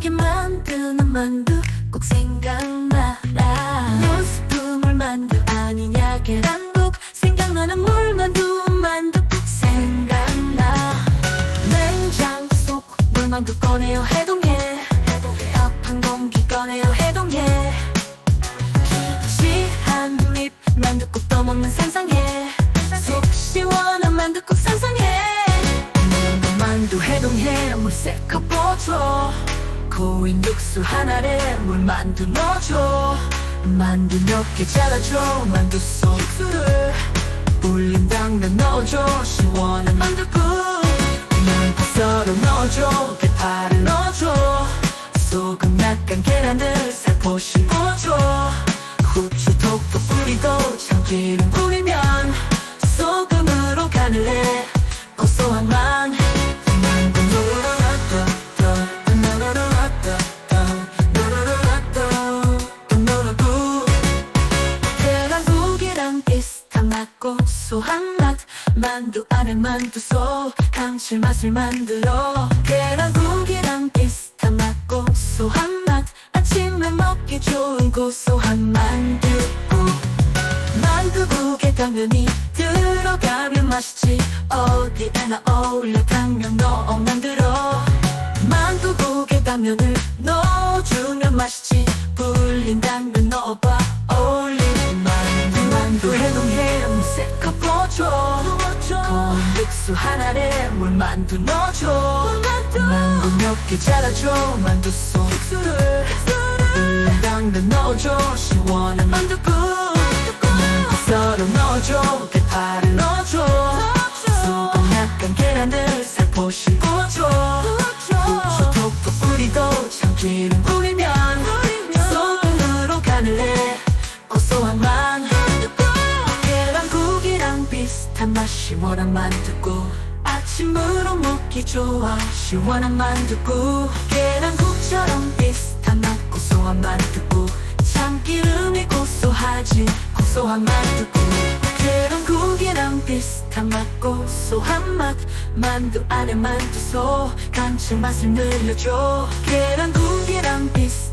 기억에 만드는 만두 꼭 생각나라. 노스프물 만두 아니냐 계란국. 생각나는 물만두 만두 꼭 생각나. 냉장 속 물만두 꺼내요 해동해. 아픈 공기 꺼내요 해동해. 시한 입 만두 꼭 떠먹는 상상해. 속 시원한 만두 꼭 상상해. 만두 해동해 물새 컵 고인 육수 하나에 물 만두 넣어줘. 만두 몇 개 잘라줘. 만두 속 육수를 불린 당면 넣어줘. 시원한 만두국 만두 썰어 넣어줘. 대파를 넣어줘. 소금 약간 계란을 살포시 비슷한 맛 고소한 맛 만두 안에 만두 속 감칠맛을 만들어 계란국이랑 비슷한 맛 고 소한 맛 아침에 먹기 좋은 고소한 만두국. 만두국에 당면이 들어가면 맛있지. 어디에나 어울려 당면 넣어 만들어. 만두국에 당면을 넣어주면 맛있지. 불린 당면 넣어봐 육수 하나에 물 만두 넣어줘. 만두. 몇 개 잘라줘. 만두 속 육수를. 당면 넣어줘. 시원한 만두국. 만두 썰어 넣어줘 비슷한 맛 시원한 만두국 아침으로 먹기 좋아 시원한 만두국 계란국처럼 비슷한 맛 고소한 만두국 참기름이 고소하지 고소한 만두국 계란국이랑 비슷한 맛 고소한 맛 만두 안에 만두 속 감칠맛을 늘려줘 계란국이랑 비슷한